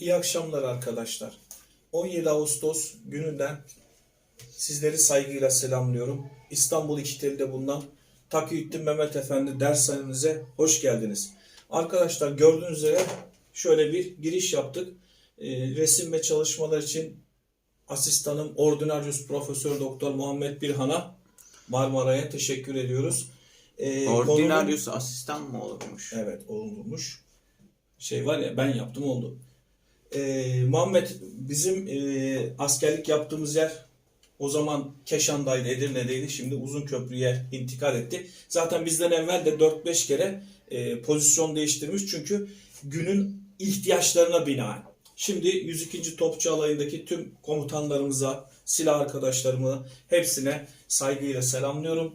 İyi akşamlar arkadaşlar. 17 Ağustos gününden sizleri saygıyla selamlıyorum. İstanbul İkiteli'de bulunan Takiyüddin Mehmet Efendi dershanemize hoş geldiniz. Arkadaşlar gördüğünüz üzere şöyle bir giriş yaptık. Ee, resim ve çalışmalar için asistanım Ordinarius Profesör Doktor Muhammed Birhan'a Marmara'ya teşekkür ediyoruz. Ee, konunun- Ordinarius asistan mı olurmuş? Evet olurmuş. Şey var ya ben yaptım oldu. Ee, Muhammed bizim e, askerlik yaptığımız yer o zaman Keşan'daydı, Edirne'deydi. Şimdi Uzun Köprü'ye intikal etti. Zaten bizden evvel de 4-5 kere e, pozisyon değiştirmiş. Çünkü günün ihtiyaçlarına binaen. Şimdi 102. Topçu Alayı'ndaki tüm komutanlarımıza, silah arkadaşlarımı hepsine saygıyla selamlıyorum.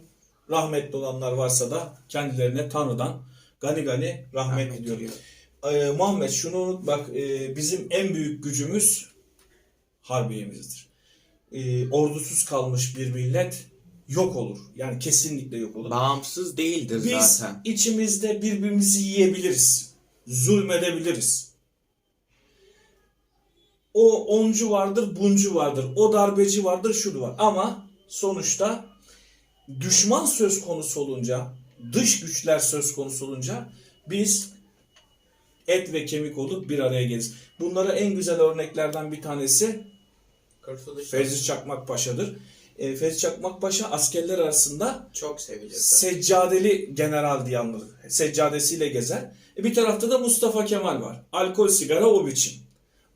Rahmetli olanlar varsa da kendilerine Tanrı'dan gani gani rahmet, Rahmet diliyorum. Ee, Muhammed şunu unut bak e, bizim en büyük gücümüz harbiyemizdir. Ee, ordusuz kalmış bir millet yok olur. Yani kesinlikle yok olur. Bağımsız değildir Biz zaten. içimizde birbirimizi yiyebiliriz. Zulmedebiliriz. O oncu vardır, buncu vardır. O darbeci vardır, şudu var. Ama sonuçta düşman söz konusu olunca, dış güçler söz konusu olunca biz et ve kemik olup bir araya geliriz. Bunlara en güzel örneklerden bir tanesi Fevzi Çakmak Paşa'dır. E, Fevzi Çakmak Paşa askerler arasında çok sevilir. seccadeli general diye anılır. Seccadesiyle gezer. E, bir tarafta da Mustafa Kemal var. Alkol, sigara o biçim.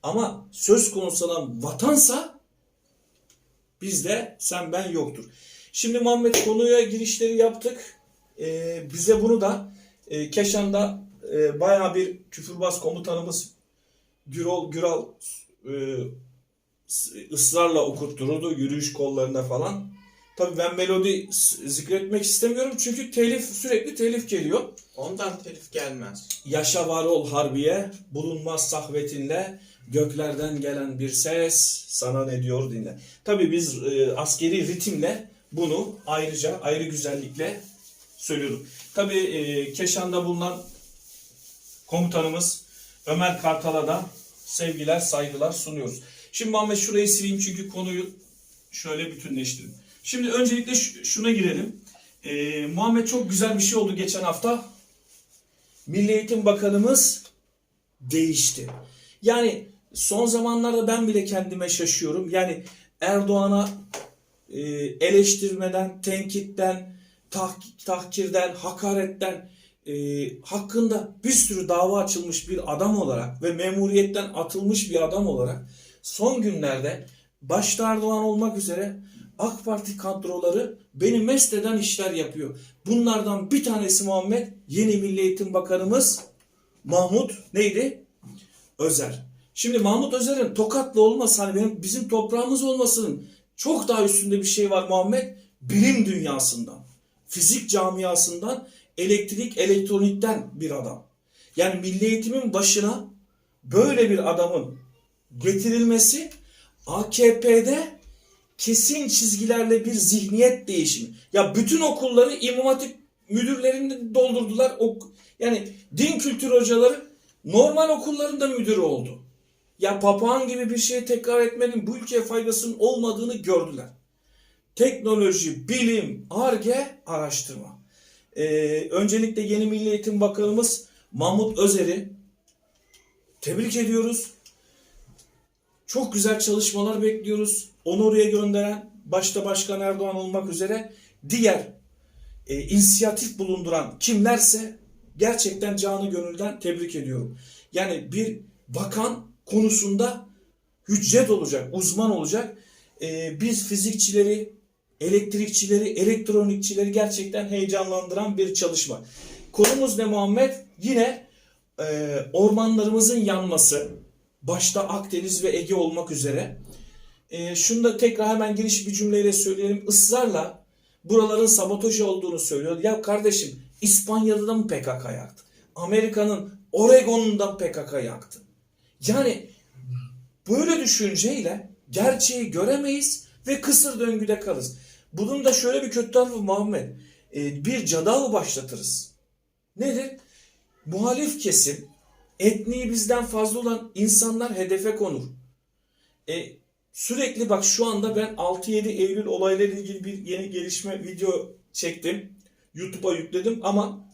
Ama söz konusu olan vatansa bizde sen ben yoktur. Şimdi Muhammed konuya girişleri yaptık. E, bize bunu da e, Keşan'da e, bayağı bir küfürbaz komutanımız Gürol Güral e, ısrarla okuttururdu yürüyüş kollarında falan. Tabii ben melodi zikretmek istemiyorum çünkü telif sürekli telif geliyor. Ondan telif gelmez. Yaşa var ol harbiye, bulunmaz sahvetinle, göklerden gelen bir ses sana ne diyor dinle. Tabii biz e, askeri ritimle bunu ayrıca ayrı güzellikle söylüyorduk. Tabii e, Keşan'da bulunan komutanımız Ömer Kartal'a da sevgiler, saygılar sunuyoruz. Şimdi Muhammed şurayı sileyim çünkü konuyu şöyle bütünleştirin. Şimdi öncelikle şuna girelim. E, Muhammed çok güzel bir şey oldu geçen hafta. Milli Eğitim Bakanımız değişti. Yani son zamanlarda ben bile kendime şaşıyorum. Yani Erdoğan'a e, eleştirmeden, tenkitten, tah- tahkirden, hakaretten e, hakkında bir sürü dava açılmış bir adam olarak ve memuriyetten atılmış bir adam olarak son günlerde başta Erdoğan olmak üzere AK Parti kadroları beni mest eden işler yapıyor. Bunlardan bir tanesi Muhammed yeni Milli Eğitim Bakanımız Mahmut neydi? Özer. Şimdi Mahmut Özer'in Tokatlı olması hani benim, bizim toprağımız olmasının çok daha üstünde bir şey var Muhammed. Bilim dünyasından, fizik camiasından, elektrik, elektronikten bir adam. Yani milli eğitimin başına böyle bir adamın getirilmesi AKP'de kesin çizgilerle bir zihniyet değişimi. Ya bütün okulları İmam Hatip müdürlerini doldurdular. Ok yani din kültür hocaları normal okulların da müdürü oldu. Ya papağan gibi bir şeyi tekrar etmenin bu ülkeye faydasının olmadığını gördüler. Teknoloji, bilim, arge, araştırma. Ee, öncelikle yeni Milli Eğitim Bakanımız Mahmut Özer'i tebrik ediyoruz. Çok güzel çalışmalar bekliyoruz. Onu oraya gönderen başta Başkan Erdoğan olmak üzere diğer e, inisiyatif bulunduran kimlerse gerçekten canı gönülden tebrik ediyorum. Yani bir bakan konusunda hüccet olacak, uzman olacak. E, biz fizikçileri, elektrikçileri, elektronikçileri gerçekten heyecanlandıran bir çalışma. Konumuz ne Muhammed? Yine e, ormanlarımızın yanması, başta Akdeniz ve Ege olmak üzere. E, şunu da tekrar hemen geniş bir cümleyle söyleyelim. Israrla buraların sabotaj olduğunu söylüyor. Ya kardeşim İspanya'da da mı PKK yaktı? Amerika'nın Oregon'unda PKK yaktı. Yani böyle düşünceyle gerçeği göremeyiz ve kısır döngüde kalırız. Bunun da şöyle bir kötü tarafı Muhammed. E, bir cadavı başlatırız. Nedir? Muhalif kesim etniği bizden fazla olan insanlar hedefe konur. E, sürekli bak şu anda ben 6-7 Eylül olaylarıyla ilgili bir yeni gelişme video çektim. YouTube'a yükledim ama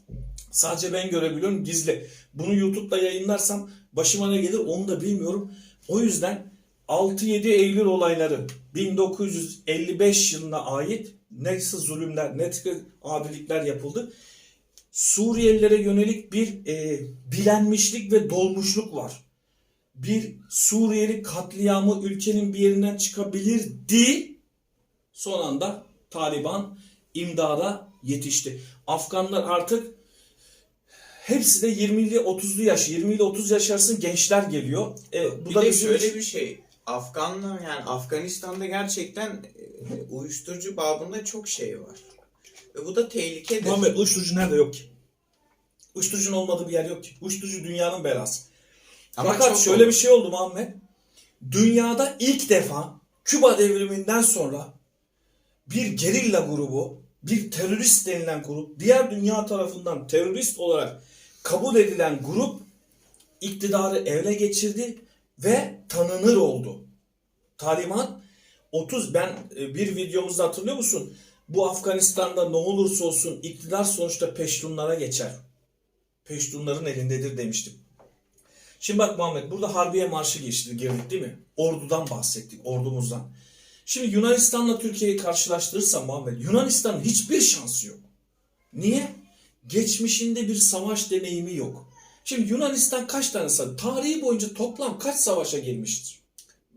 sadece ben görebiliyorum gizli. Bunu YouTube'da yayınlarsam başıma ne gelir onu da bilmiyorum. O yüzden 6-7 Eylül olayları 1955 yılına ait nasıl zulümler, ne tür adilikler yapıldı. Suriyelilere yönelik bir e, bilenmişlik ve dolmuşluk var. Bir Suriyeli katliamı ülkenin bir yerinden çıkabilirdi. Son anda Taliban imdada yetişti. Afganlar artık hepsi de 20'li 30'lu yaş, 20 ile 30 yaş arası gençler geliyor. E, bu Bir da de şöyle bir şey. Afganlar yani Afganistan'da gerçekten e, uyuşturucu babında çok şey var. Ve bu da tehlikedir. Muhammed uyuşturucu nerede yok ki? Uyuşturucunun olmadığı bir yer yok ki. Uyuşturucu dünyanın belası. Ama Fakat şöyle olur. bir şey oldu Muhammed. Dünyada ilk defa Küba devriminden sonra bir gerilla grubu, bir terörist denilen grup, diğer dünya tarafından terörist olarak kabul edilen grup iktidarı ele geçirdi ve tanınır oldu. Taliban 30 ben e, bir videomuzda hatırlıyor musun? Bu Afganistan'da ne olursa olsun iktidar sonuçta Peştunlara geçer. Peştunların elindedir demiştim. Şimdi bak Muhammed burada Harbiye Marşı geçti girdik değil mi? Ordudan bahsettik ordumuzdan. Şimdi Yunanistan'la Türkiye'yi karşılaştırırsam Muhammed Yunanistan'ın hiçbir şansı yok. Niye? Geçmişinde bir savaş deneyimi yok. Şimdi Yunanistan kaç tane savaş? Tarihi boyunca toplam kaç savaşa girmiştir?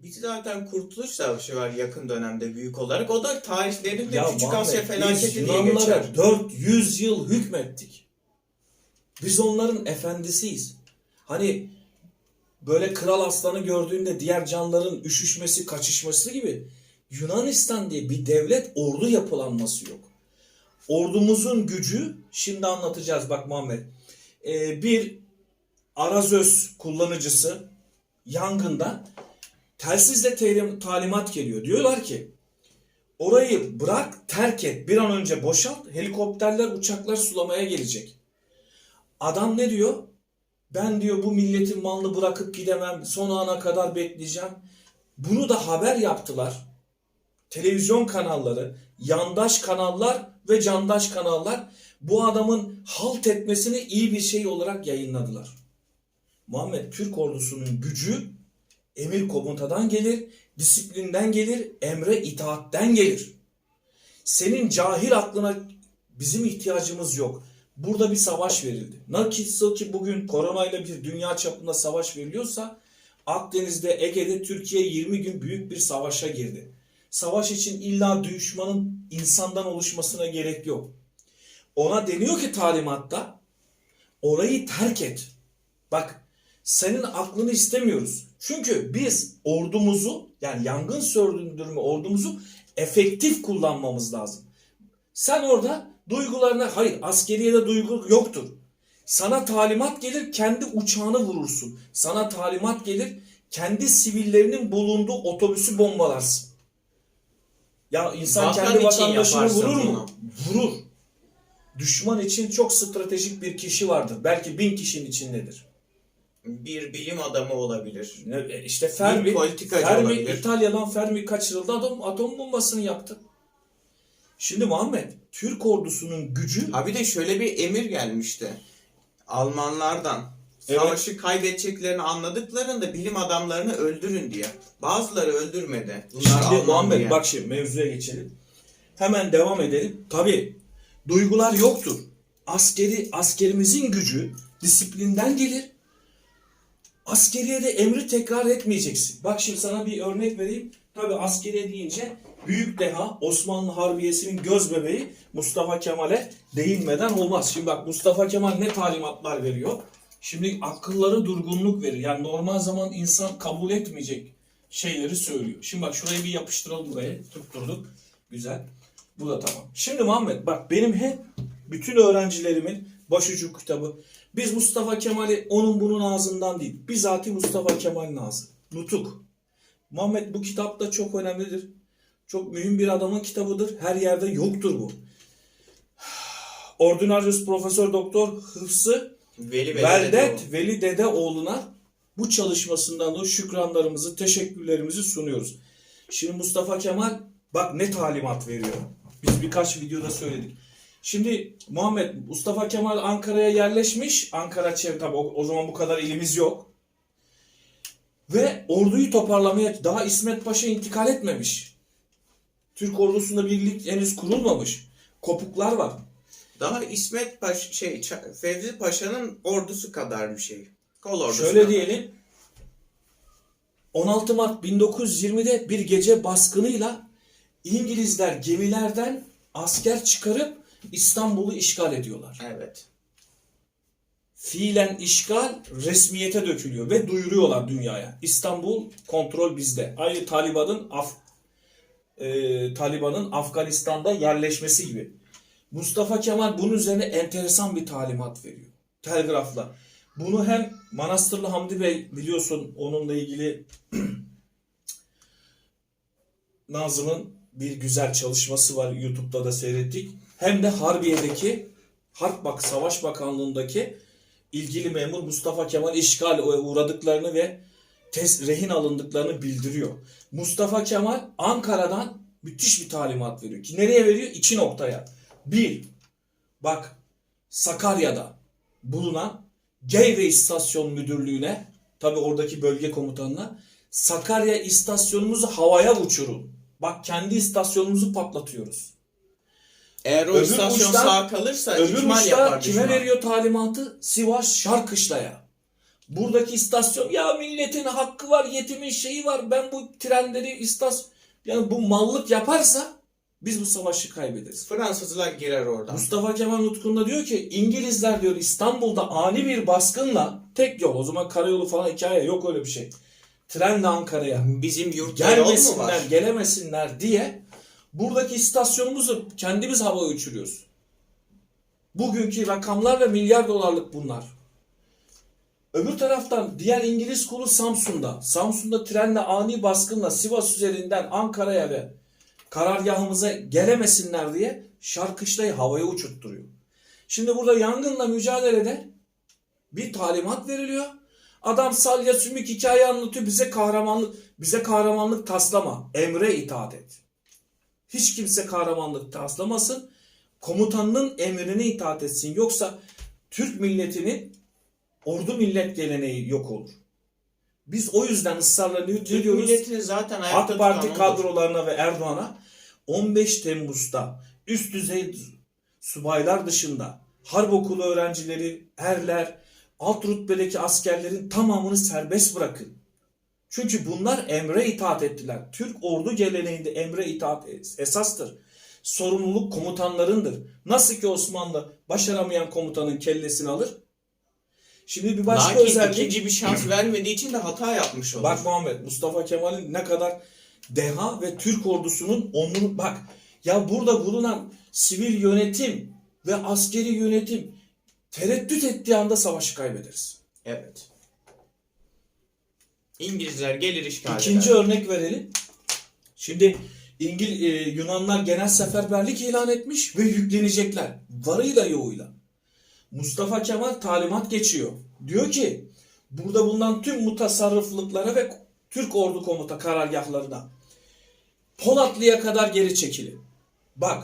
Bir zaten Kurtuluş Savaşı var yakın dönemde büyük olarak. O da tarihlerinde Ya Küçük Muhammed, Asya felaketi diye Yunanlara geçer. 400 yıl hükmettik. Biz onların efendisiyiz. Hani böyle kral aslanı gördüğünde diğer canlıların üşüşmesi, kaçışması gibi Yunanistan diye bir devlet ordu yapılanması yok. Ordumuzun gücü şimdi anlatacağız bak Muhammed. Ee, bir arazöz kullanıcısı yangında telsizle talimat geliyor. Diyorlar ki Orayı bırak, terk et. Bir an önce boşalt. Helikopterler, uçaklar sulamaya gelecek. Adam ne diyor? Ben diyor bu milletin malını bırakıp gidemem. Son ana kadar bekleyeceğim. Bunu da haber yaptılar. Televizyon kanalları, yandaş kanallar ve candaş kanallar bu adamın halt etmesini iyi bir şey olarak yayınladılar. Muhammed Türk ordusunun gücü emir komutadan gelir, disiplinden gelir, emre itaatten gelir. Senin cahil aklına bizim ihtiyacımız yok. Burada bir savaş verildi. Nasıl ki bugün koronayla bir dünya çapında savaş veriliyorsa Akdeniz'de, Ege'de Türkiye 20 gün büyük bir savaşa girdi. Savaş için illa düşmanın insandan oluşmasına gerek yok. Ona deniyor ki talimatta orayı terk et. Bak senin aklını istemiyoruz. Çünkü biz ordumuzu yani yangın söndürme ordumuzu efektif kullanmamız lazım. Sen orada duygularına hayır askeriyede duygu yoktur. Sana talimat gelir kendi uçağını vurursun. Sana talimat gelir kendi sivillerinin bulunduğu otobüsü bombalarsın. Ya insan Vatan kendi vatandaşını vurur mu? bunu. Vurur. Düşman için çok stratejik bir kişi vardır. Belki bin kişinin içindedir. Bir bilim adamı olabilir. Ne- İşte Fermi, Bir politikacı Fermi olabilir. İtalya'dan Fermi kaçırıldı adam atom bombasını yaptı. Şimdi Muhammed Türk ordusunun gücü Ha bir de şöyle bir emir gelmişti. Almanlardan. Evet. Savaşı kaybedeceklerini anladıklarında bilim adamlarını öldürün diye. Bazıları öldürmedi. Bunlar Şimdi Muhammed diye. bak şimdi mevzuya geçelim. Hemen devam edelim. Tabi duygular yoktur. Askeri askerimizin gücü disiplinden gelir. Askeriye de emri tekrar etmeyeceksin. Bak şimdi sana bir örnek vereyim. Tabi askeriye deyince büyük deha Osmanlı Harbiyesi'nin göz bebeği Mustafa Kemal'e değinmeden olmaz. Şimdi bak Mustafa Kemal ne talimatlar veriyor? Şimdi akılları durgunluk verir. Yani normal zaman insan kabul etmeyecek şeyleri söylüyor. Şimdi bak şurayı bir yapıştıralım buraya. Tutturduk. Güzel. Bu da tamam. Şimdi Muhammed bak benim hep bütün öğrencilerimin başucu kitabı. Biz Mustafa Kemal'i onun bunun ağzından değil. Bizatihi Mustafa Kemal'in ağzı. Nutuk. Muhammed bu kitap da çok önemlidir. Çok mühim bir adamın kitabıdır. Her yerde yoktur bu. Ordinarius Profesör Doktor Hıfzı Veli Veli Veldet Veli Dedeoğlu'na bu çalışmasından dolayı şükranlarımızı, teşekkürlerimizi sunuyoruz. Şimdi Mustafa Kemal bak ne talimat veriyor. Biz birkaç videoda söyledik. Şimdi Muhammed Mustafa Kemal Ankara'ya yerleşmiş. Ankara çevre tabi o, o zaman bu kadar ilimiz yok. Ve orduyu toparlamaya daha İsmet Paşa intikal etmemiş. Türk ordusunda birlik henüz kurulmamış. Kopuklar var. Daha İsmet Paşa şey Fevzi Paşa'nın ordusu kadar bir şey. Kol ordusu. Şöyle kadar. diyelim. 16 Mart 1920'de bir gece baskınıyla İngilizler gemilerden asker çıkarıp İstanbul'u işgal ediyorlar. Evet. Fiilen işgal resmiyete dökülüyor ve duyuruyorlar dünyaya. İstanbul kontrol bizde. Aynı Taliban'ın Af e, Taliban'ın Afganistan'da yerleşmesi gibi. Mustafa Kemal bunun üzerine enteresan bir talimat veriyor. Telgrafla. Bunu hem Manastırlı Hamdi Bey biliyorsun onunla ilgili Nazım'ın bir güzel çalışması var. YouTube'da da seyrettik. Hem de Harbiye'deki Harp Bak Savaş Bakanlığı'ndaki ilgili memur Mustafa Kemal işgal uğradıklarını ve tes, rehin alındıklarını bildiriyor. Mustafa Kemal Ankara'dan müthiş bir talimat veriyor. Ki nereye veriyor? İki noktaya. Bir, bak Sakarya'da bulunan Geyve İstasyon Müdürlüğü'ne, tabi oradaki bölge komutanına Sakarya istasyonumuzu havaya uçurun. Bak kendi istasyonumuzu patlatıyoruz. Eğer o Öbür istasyon uçtan- sağ kalırsa Öbür uçta yapar kime düşman. veriyor talimatı? Sivas Şarkışla'ya. Buradaki istasyon ya milletin hakkı var, yetimin şeyi var. Ben bu trenleri istas yani bu mallık yaparsa biz bu savaşı kaybederiz. Fransızlar girer oradan. Mustafa Kemal Nutku'nda diyor ki İngilizler diyor İstanbul'da ani bir baskınla tek yol o zaman karayolu falan hikaye yok öyle bir şey. Trenle Ankara'ya Bizim var? gelmesinler gelemesinler diye buradaki istasyonumuzu kendimiz havaya uçuruyoruz. Bugünkü rakamlarla milyar dolarlık bunlar. Öbür taraftan diğer İngiliz kolu Samsun'da. Samsun'da trenle ani baskınla Sivas üzerinden Ankara'ya ve karargahımıza gelemesinler diye Şarkışla'yı havaya uçurtturuyor. Şimdi burada yangınla mücadelede bir talimat veriliyor. Adam salya sümük hikaye anlatıyor bize kahramanlık bize kahramanlık taslama. Emre itaat et. Hiç kimse kahramanlık taslamasın. Komutanının emrine itaat etsin. Yoksa Türk milletinin ordu millet geleneği yok olur. Biz o yüzden ısrarla diyoruz? milletini zaten AK Parti kadrolarına ve Erdoğan'a 15 Temmuz'da üst düzey subaylar dışında harp okulu öğrencileri, erler, alt rütbedeki askerlerin tamamını serbest bırakın. Çünkü bunlar emre itaat ettiler. Türk ordu geleneğinde emre itaat esastır. Sorumluluk komutanlarındır. Nasıl ki Osmanlı başaramayan komutanın kellesini alır. Şimdi bir başka Lakin özellik. ikinci bir şans vermediği için de hata yapmış olur. Bak Muhammed Mustafa Kemal'in ne kadar deha ve Türk ordusunun onuru bak ya burada bulunan sivil yönetim ve askeri yönetim tereddüt ettiği anda savaşı kaybederiz. Evet. İngilizler gelir işgal İkinci eder. örnek verelim. Şimdi İngil e, Yunanlar genel seferberlik ilan etmiş ve yüklenecekler. Varıyla yoğuyla. Mustafa Kemal talimat geçiyor. Diyor ki burada bulunan tüm mutasarrıflıklara ve Türk ordu komuta karargahlarına Polatlı'ya kadar geri çekilin. Bak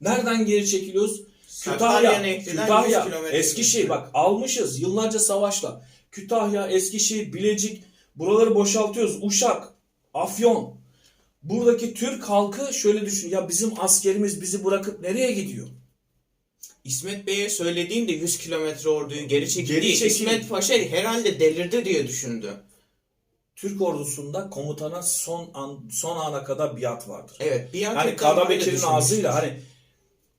nereden geri çekiliyoruz? Kütahya, Nehri'den 100 Kütahya, Eskişehir bak almışız yıllarca savaşla. Kütahya, Eskişehir, Bilecik buraları boşaltıyoruz. Uşak, Afyon. Buradaki Türk halkı şöyle düşün ya bizim askerimiz bizi bırakıp nereye gidiyor? İsmet Bey'e söylediğinde 100 kilometre orduyu geri çekildi. Geri çekil. İsmet Paşa herhalde delirdi diye düşündü. Türk ordusunda komutana son an, son ana kadar biat vardır. Evet. Böyle Karabekir'in düşünmüştür. ağzıyla hani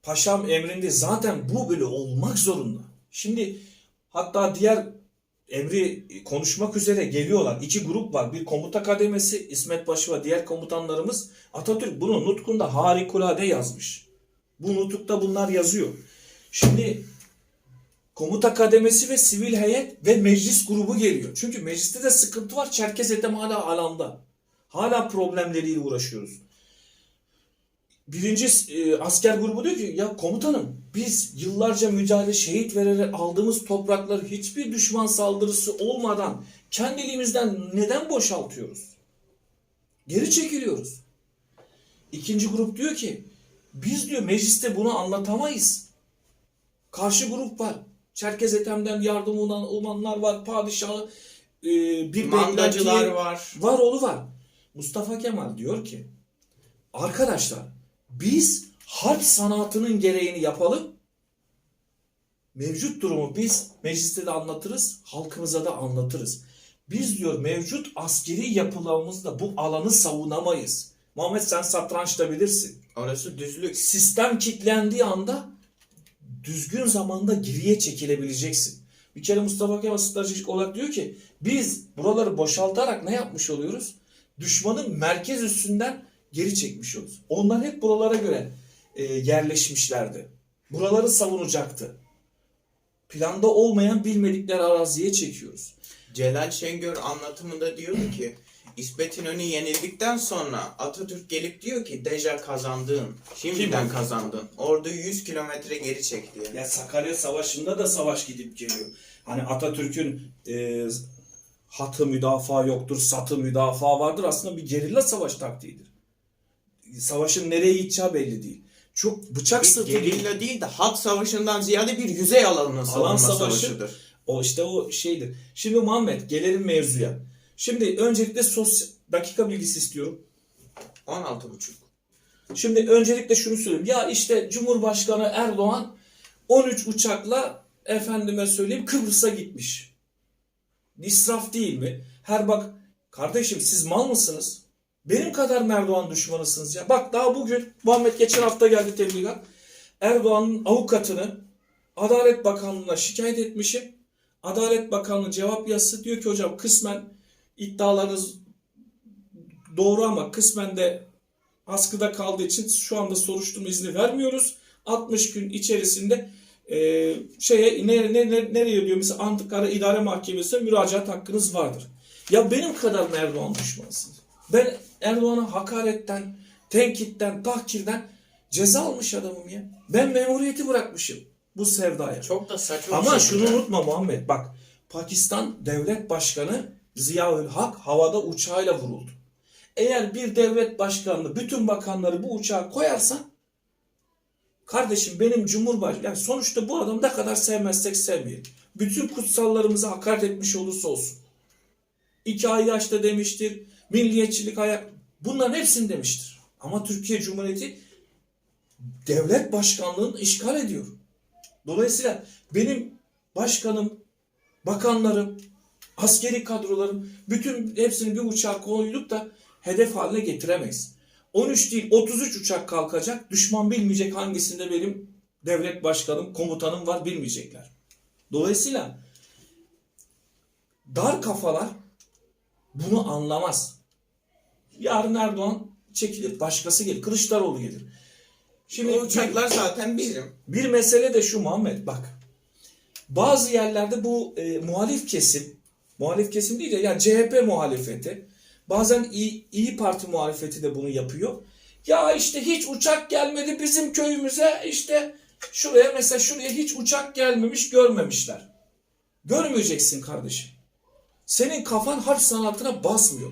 paşam emrinde zaten bu böyle olmak zorunda. Şimdi hatta diğer emri konuşmak üzere geliyorlar. İki grup var. Bir komuta kademesi İsmet Paşa ve diğer komutanlarımız Atatürk bunu nutkunda harikulade yazmış. Bu nutukta bunlar yazıyor. Şimdi komuta kademesi ve sivil heyet ve meclis grubu geliyor. Çünkü mecliste de sıkıntı var. Çerkez Ethem hala alanda. Hala problemleriyle uğraşıyoruz. Birinci e, asker grubu diyor ki ya komutanım biz yıllarca mücadele şehit vererek aldığımız toprakları hiçbir düşman saldırısı olmadan kendiliğimizden neden boşaltıyoruz? Geri çekiliyoruz. İkinci grup diyor ki biz diyor mecliste bunu anlatamayız. Karşı grup var. Çerkez Ethem'den yardım uman- umanlar var. Padişahı e, bir Mandacılar var. Var oğlu var. Mustafa Kemal diyor ki arkadaşlar biz harp sanatının gereğini yapalım. Mevcut durumu biz mecliste de anlatırız, halkımıza da anlatırız. Biz diyor mevcut askeri yapılarımızda bu alanı savunamayız. Muhammed sen satrançta bilirsin. Orası düzlük. Sistem kilitlendiği anda düzgün zamanda geriye çekilebileceksin. Bir kere Mustafa Kemal stratejik olarak diyor ki biz buraları boşaltarak ne yapmış oluyoruz? Düşmanın merkez üstünden geri çekmiş oluyoruz. Onlar hep buralara göre e, yerleşmişlerdi. Buraları savunacaktı. Planda olmayan bilmedikleri araziye çekiyoruz. Celal Şengör anlatımında diyordu ki İsmet İnönü yenildikten sonra Atatürk gelip diyor ki deja kazandın. Şimdiden Kim? kazandın. Orduyu 100 kilometre geri çek diye. Ya Sakarya Savaşı'nda da savaş gidip geliyor. Hani Atatürk'ün e, hatı müdafaa yoktur, satı müdafaa vardır. Aslında bir gerilla savaş taktiğidir. Savaşın nereye gideceği belli değil. Çok bıçak sırtı değil. gerilla değil de hat savaşından ziyade bir yüzey alanının savunma savaşı. savaşıdır. O işte o şeydir. Şimdi Muhammed gelelim mevzuya. Şimdi öncelikle sos dakika bilgisi istiyorum. 16.5. Şimdi öncelikle şunu söyleyeyim. Ya işte Cumhurbaşkanı Erdoğan 13 uçakla efendime söyleyeyim Kıbrıs'a gitmiş. İsraf değil mi? Her bak kardeşim siz mal mısınız? Benim kadar Erdoğan düşmanısınız ya? Bak daha bugün Muhammed geçen hafta geldi tebligat. Erdoğan'ın avukatını Adalet Bakanlığı'na şikayet etmişim. Adalet Bakanlığı cevap yazısı diyor ki hocam kısmen iddialarınız doğru ama kısmen de askıda kaldığı için şu anda soruşturma izni vermiyoruz. 60 gün içerisinde e, şeye ne, ne, ne- nereye diyor mesela Ankara İdare Mahkemesi'ne müracaat hakkınız vardır. Ya benim kadar Erdoğan düşmanısınız? Ben Erdoğan'a hakaretten, tenkitten, tahkirden ceza almış adamım ya. Ben memuriyeti bırakmışım bu sevdaya. Çok da saçma Ama bir şunu şekilde. unutma Muhammed bak Pakistan devlet başkanı Ziyaül Hak havada uçağıyla vuruldu. Eğer bir devlet başkanını bütün bakanları bu uçağa koyarsan kardeşim benim cumhurbaşkanı yani sonuçta bu adam ne kadar sevmezsek sevmeyelim. Bütün kutsallarımıza hakaret etmiş olursa olsun. İki ay yaşta demiştir. Milliyetçilik ayak bunların hepsini demiştir. Ama Türkiye Cumhuriyeti devlet başkanlığını işgal ediyor. Dolayısıyla benim başkanım, bakanlarım, askeri kadrolarım bütün hepsini bir uçağa koyduk da hedef haline getiremeyiz. 13 değil 33 uçak kalkacak. Düşman bilmeyecek hangisinde benim devlet başkanım, komutanım var bilmeyecekler. Dolayısıyla dar kafalar bunu anlamaz. Yarın Erdoğan çekilir, başkası gelir. Kılıçdaroğlu gelir. Şimdi O uçaklar zaten bizim. bir mesele de şu Muhammed bak. Bazı yerlerde bu e, muhalif kesim, muhalif kesim değil de yani CHP muhalefeti, bazen İyi, İyi Parti muhalefeti de bunu yapıyor. Ya işte hiç uçak gelmedi bizim köyümüze işte şuraya mesela şuraya hiç uçak gelmemiş görmemişler. Görmeyeceksin kardeşim. Senin kafan harp sanatına basmıyor.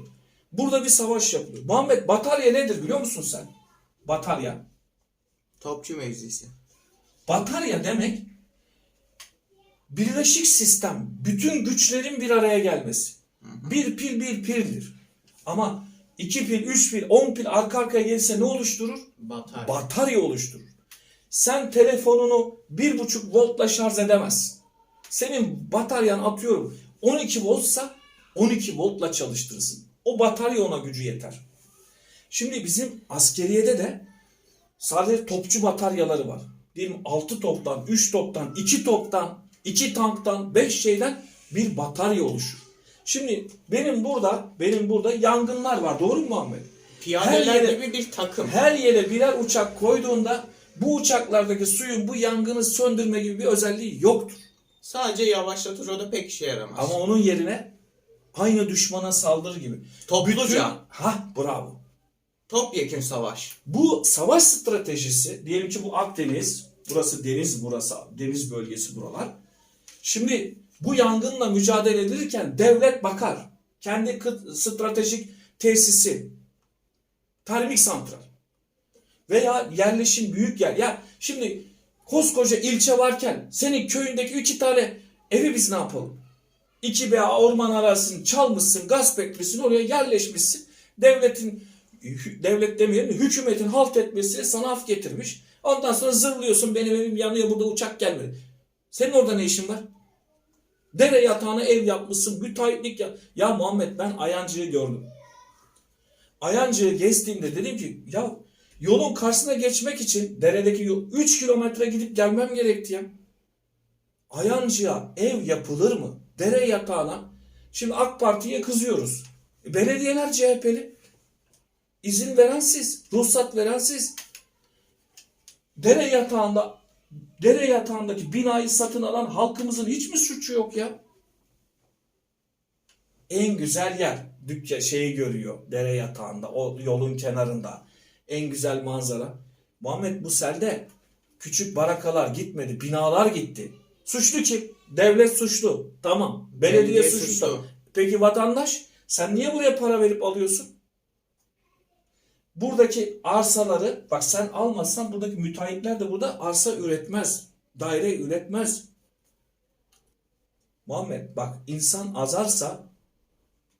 Burada bir savaş yapılıyor. Muhammed batarya nedir biliyor musun sen? Batarya. Topçu mevzisi. Batarya demek birleşik sistem, bütün güçlerin bir araya gelmesi. Bir pil bir pildir. Ama iki pil, üç pil, on pil arka arkaya gelirse ne oluşturur? Batarya. Batarya oluşturur. Sen telefonunu bir buçuk voltla şarj edemezsin. Senin bataryan atıyorum 12 voltsa 12 voltla çalıştırırsın. O batarya ona gücü yeter. Şimdi bizim askeriyede de sadece topçu bataryaları var. Diyelim 6 toptan, 3 toptan, 2 toptan, 2 tanktan, 5 şeyden bir batarya oluşur. Şimdi benim burada, benim burada yangınlar var. Doğru mu Muhammed? Piyadeler Her yere- gibi bir takım. Her yere birer uçak koyduğunda bu uçaklardaki suyun bu yangını söndürme gibi bir özelliği yoktur. Sadece yavaşlatır o da pek işe yaramaz. Ama onun yerine aynı düşmana saldırı gibi. Topluca. Ha bravo. Topyekun savaş. Bu savaş stratejisi diyelim ki bu Akdeniz, burası deniz burası deniz bölgesi buralar. Şimdi bu yangınla mücadele edilirken devlet bakar. Kendi stratejik tesisi, termik santral veya yerleşim büyük yer. Ya şimdi koskoca ilçe varken senin köyündeki iki tane evi biz ne yapalım? İki veya orman arasını çalmışsın, gasp etmişsin, oraya yerleşmişsin. Devletin, devlet demeyelim de hükümetin halt etmesine sana af getirmiş. Ondan sonra zırlıyorsun benim evim yanıyor burada uçak gelmedi. Senin orada ne işin var? Dere yatağına ev yapmışsın, müteahhitlik ya. Ya Muhammed ben Ayancı'yı gördüm. Ayancı'yı gezdiğimde dedim ki ya yolun karşısına geçmek için deredeki yol 3 kilometre gidip gelmem gerekti ya. Ayancı'ya ev yapılır mı? Dere yatağına. Şimdi AK Parti'ye kızıyoruz. Belediyeler CHP'li. İzin veren siz. Ruhsat veren siz. Dere yatağında dere yatağındaki binayı satın alan halkımızın hiç mi suçu yok ya? En güzel yer. Dükkan şeyi görüyor. Dere yatağında. O yolun kenarında. En güzel manzara. Muhammed bu selde küçük barakalar gitmedi. Binalar gitti. Suçlu kim? Devlet suçlu. Tamam. Belediye, Belediye suçlu. suçlu. Peki vatandaş? Sen niye buraya para verip alıyorsun? Buradaki arsaları bak sen almazsan buradaki müteahhitler de burada arsa üretmez. Daire üretmez. Muhammed bak insan azarsa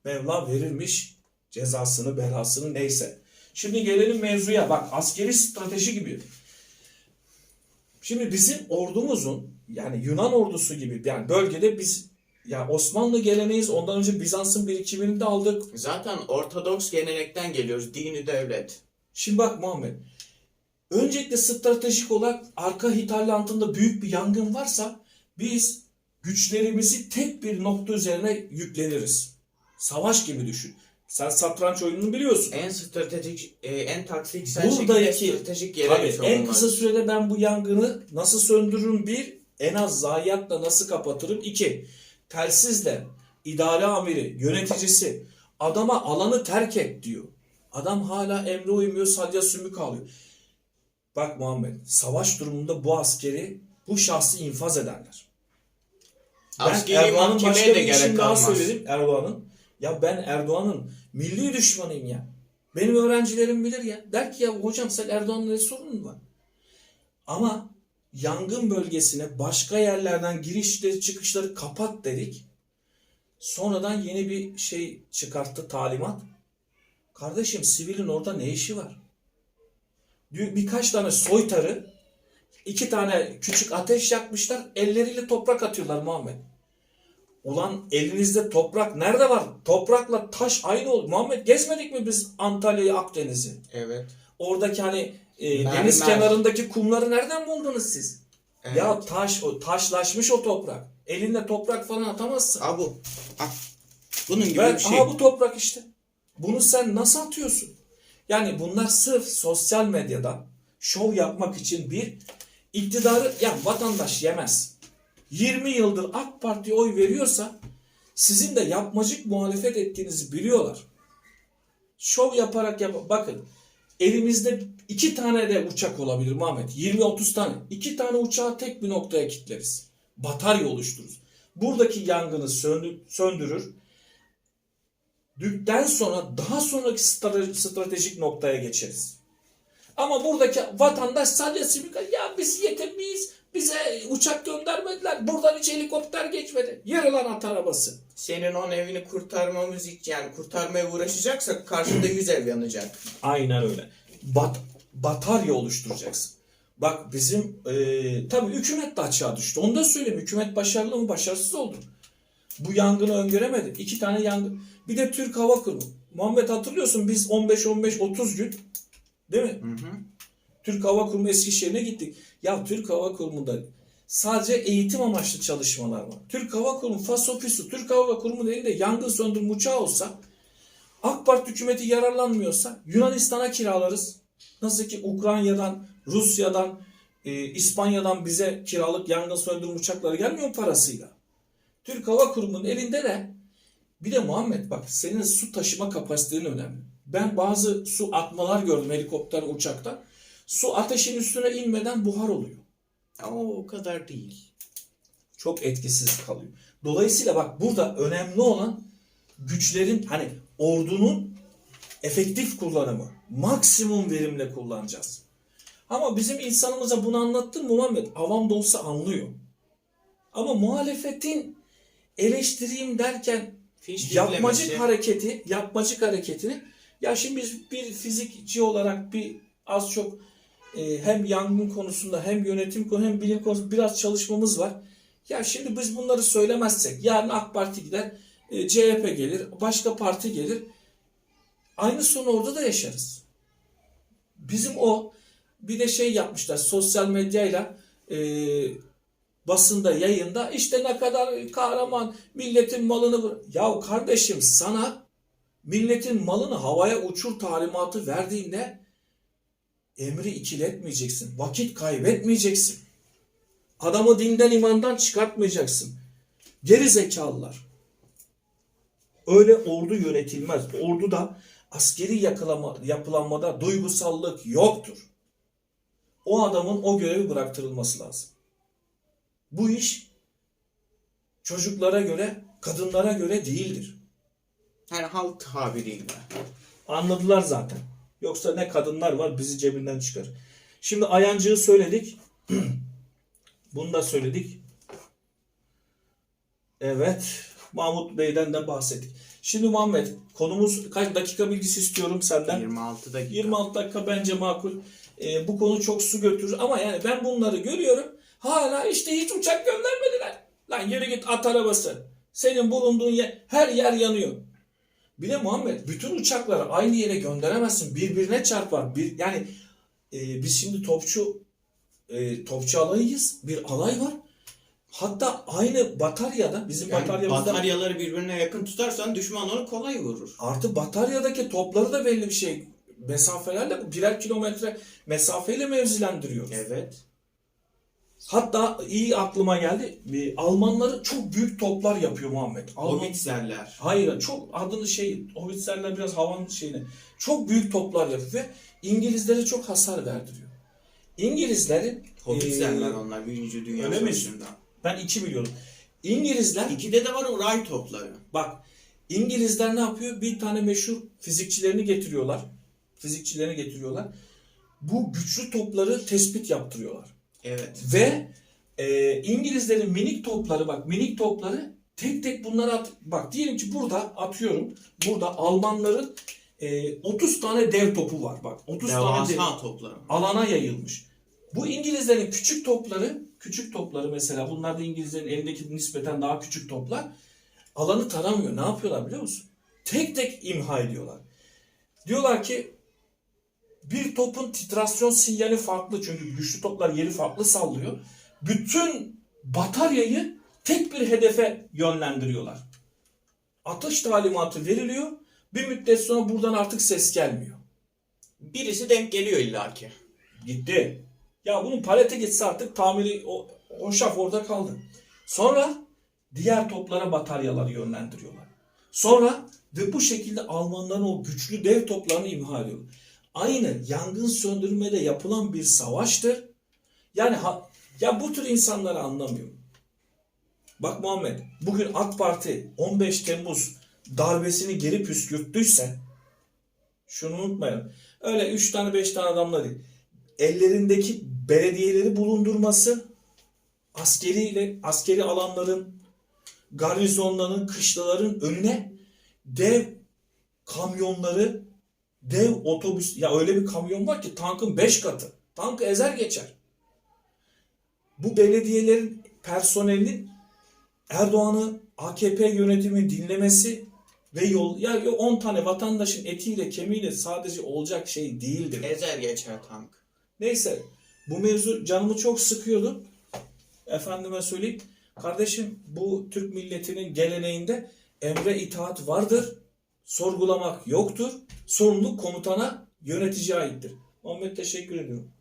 Mevla verilmiş cezasını belasını neyse. Şimdi gelelim mevzuya bak askeri strateji gibi. Şimdi bizim ordumuzun yani Yunan ordusu gibi yani bölgede biz ya Osmanlı geleneğiz ondan önce Bizans'ın birikimini de aldık. Zaten Ortodoks gelenekten geliyoruz. Dini devlet. Şimdi bak Muhammed. Öncelikle stratejik olarak arka hitalantında büyük bir yangın varsa biz güçlerimizi tek bir nokta üzerine yükleniriz. Savaş gibi düşün. Sen satranç oyununu biliyorsun. En stratejik, e, en taktiksel Buradaki- şekilde stratejik yere Tabii, en kısa sürede ben bu yangını nasıl söndürürüm bir, en az zayiatla nasıl kapatırım iki, telsizle idare amiri, yöneticisi adama alanı terk et diyor. Adam hala emre uymuyor, sadece sümük alıyor. Bak Muhammed, savaş durumunda bu askeri, bu şahsı infaz ederler. Ben Askeri Erdoğan'ın mahkemeye başka bir işini daha söyledim Erdoğan'ın. Ya ben Erdoğan'ın milli düşmanıyım ya. Benim öğrencilerim bilir ya. Der ki ya hocam sen Erdoğan'la ne sorunun var? Ama yangın bölgesine başka yerlerden girişleri çıkışları kapat dedik. Sonradan yeni bir şey çıkarttı talimat. Kardeşim sivilin orada ne işi var? Bir- Birkaç tane soytarı iki tane küçük ateş yakmışlar. Elleriyle toprak atıyorlar Muhammed. Ulan elinizde toprak nerede var? Toprakla taş aynı oldu. Muhammed gezmedik mi biz Antalya'yı, Akdeniz'i? Evet. Oradaki hani e, Mermer. deniz kenarındaki kumları nereden buldunuz siz? evet. Ya taş, o taşlaşmış o toprak. Elinde toprak falan atamazsın. Al bu. Al. Bunun gibi Ben, bir şey. aha bu toprak işte. Bunu sen nasıl atıyorsun? Yani bunlar sırf sosyal medyada şov yapmak için bir iktidarı ya vatandaş yemez. 20 yıldır AK Parti'ye oy veriyorsa sizin de yapmacık muhalefet ettiğinizi biliyorlar. Şov yaparak yap bakın elimizde iki tane de uçak olabilir Muhammed. 20-30 tane. İki tane uçağı tek bir noktaya kilitleriz. Batarya oluştururuz. Buradaki yangını söndür- söndürür. Dükten sonra daha sonraki stra- stratejik noktaya geçeriz. Ama buradaki vatandaş sadece simika ya biz yetemeyiz. Bize uçak göndermediler. Buradan hiç helikopter geçmedi. Yarılan at arabası. Senin on evini kurtarmamız için yani kurtarmaya uğraşacaksak karşında 100 ev yanacak. Aynen öyle. Bat, batarya oluşturacaksın. Bak bizim e, tabii hükümet de açığa düştü. Onu da söyleyeyim. Hükümet başarılı mı başarısız oldu. Bu yangını öngöremedi. İki tane yangın. Bir de Türk Hava Kurumu. Muhammed hatırlıyorsun biz 15-15-30 gün değil mi? Hı hı. Türk Hava Kurumu Eskişehir'e gittik. Ya Türk Hava Kurumu'nda sadece eğitim amaçlı çalışmalar var. Türk Hava Kurumu, FASOFİSU, Türk Hava Kurumu elinde yangın söndürme uçağı olsa AK Parti hükümeti yararlanmıyorsa Yunanistan'a kiralarız. Nasıl ki Ukrayna'dan, Rusya'dan, e, İspanya'dan bize kiralık yangın söndürme uçakları gelmiyor parasıyla? Türk Hava Kurumu'nun elinde de bir de Muhammed bak senin su taşıma kapasitenin önemli. Ben bazı su atmalar gördüm helikopter, uçakta. Su ateşin üstüne inmeden buhar oluyor. Ama o kadar değil. Çok etkisiz kalıyor. Dolayısıyla bak burada önemli olan güçlerin hani ordunun efektif kullanımı. Maksimum verimle kullanacağız. Ama bizim insanımıza bunu anlattın Muhammed. Avam da olsa anlıyor. Ama muhalefetin eleştireyim derken Fiş yapmacık dizlemesi- hareketi, yapmacık hareketini ya şimdi biz bir fizikçi olarak bir az çok e, hem yangın konusunda hem yönetim konu hem bilim konusunda biraz çalışmamız var. Ya şimdi biz bunları söylemezsek yarın AK Parti gider, e, CHP gelir, başka parti gelir. Aynı sonu orada da yaşarız. Bizim o bir de şey yapmışlar sosyal medyayla e, basında yayında işte ne kadar kahraman milletin malını ya kardeşim sana milletin malını havaya uçur talimatı verdiğinde emri ikiletmeyeceksin. Vakit kaybetmeyeceksin. Adamı dinden imandan çıkartmayacaksın. Geri zekalılar. Öyle ordu yönetilmez. Orduda askeri yakılama, yapılanmada duygusallık yoktur. O adamın o görevi bıraktırılması lazım. Bu iş çocuklara göre, kadınlara göre değildir. Yani halk tabiriyle. Anladılar zaten. Yoksa ne kadınlar var bizi cebinden çıkar. Şimdi ayancığı söyledik. Bunu da söyledik. Evet. Mahmut Bey'den de bahsettik. Şimdi Muhammed konumuz kaç dakika bilgisi istiyorum senden. 26 dakika. 26 dakika bence makul. Ee, bu konu çok su götürür ama yani ben bunları görüyorum. Hala işte hiç uçak göndermediler. Lan yürü git at arabası. Senin bulunduğun yer, her yer yanıyor. Bir de Muhammed bütün uçakları aynı yere gönderemezsin. Birbirine çarpar. Bir, yani e, biz şimdi topçu e, topçu alayıyız. Bir alay var. Hatta aynı bataryada bizim Yani bataryamızda bataryaları birbirine yakın tutarsan düşman onu kolay vurur. Artı bataryadaki topları da belli bir şey mesafelerle birer kilometre mesafeyle mevzilendiriyor. Evet. Hatta iyi aklıma geldi. Almanları çok büyük toplar yapıyor Muhammed. Alman... Hayır çok adını şey Hobbitserler biraz havan şeyine. Çok büyük toplar yapıyor ve İngilizlere çok hasar verdiriyor. İngilizlerin Hobbitserler eee, onlar Birinci Dünya öyle mi? Savaşı'nda. Ben iki biliyorum. İngilizler İkide de var o ray topları. Bak İngilizler ne yapıyor? Bir tane meşhur fizikçilerini getiriyorlar. Fizikçilerini getiriyorlar. Bu güçlü topları tespit yaptırıyorlar. Evet. Ve e, İngilizlerin minik topları bak minik topları tek tek bunları at. Bak diyelim ki burada atıyorum. Burada Almanların e, 30 tane dev topu var. Bak 30 tane dev Devasa topları. alana yayılmış. Bu İngilizlerin küçük topları, küçük topları mesela bunlar da İngilizlerin elindeki nispeten daha küçük toplar. Alanı taramıyor. Ne yapıyorlar biliyor musun? Tek tek imha ediyorlar. Diyorlar ki bir topun titrasyon sinyali farklı çünkü güçlü toplar yeri farklı sallıyor. Bütün bataryayı tek bir hedefe yönlendiriyorlar. Atış talimatı veriliyor. Bir müddet sonra buradan artık ses gelmiyor. Birisi denk geliyor illaki. Gitti. Ya bunun palete gitse artık tamiri o, o şaf orada kaldı. Sonra diğer toplara bataryaları yönlendiriyorlar. Sonra ve bu şekilde Almanların o güçlü dev toplarını imha ediyor. Aynı yangın söndürmede yapılan bir savaştır. Yani ha, ya bu tür insanları anlamıyorum. Bak Muhammed, bugün AK Parti 15 Temmuz darbesini geri püskürttüyse şunu unutmayalım. Öyle 3 tane 5 tane adamla değil. Ellerindeki belediyeleri bulundurması askeriyle askeri alanların garnizonların, kışlaların önüne dev kamyonları, dev otobüs ya öyle bir kamyon var ki tankın 5 katı. Tankı ezer geçer. Bu belediyelerin personelinin Erdoğan'ı AKP yönetimi dinlemesi ve yol ya 10 tane vatandaşın etiyle kemiğiyle sadece olacak şey değildir. Ezer geçer tank. Neyse bu mevzu canımı çok sıkıyordu. Efendime söyleyeyim. Kardeşim bu Türk milletinin geleneğinde emre itaat vardır. Sorgulamak yoktur. Sorumluluk komutana yönetici aittir. Muhammed teşekkür ediyorum.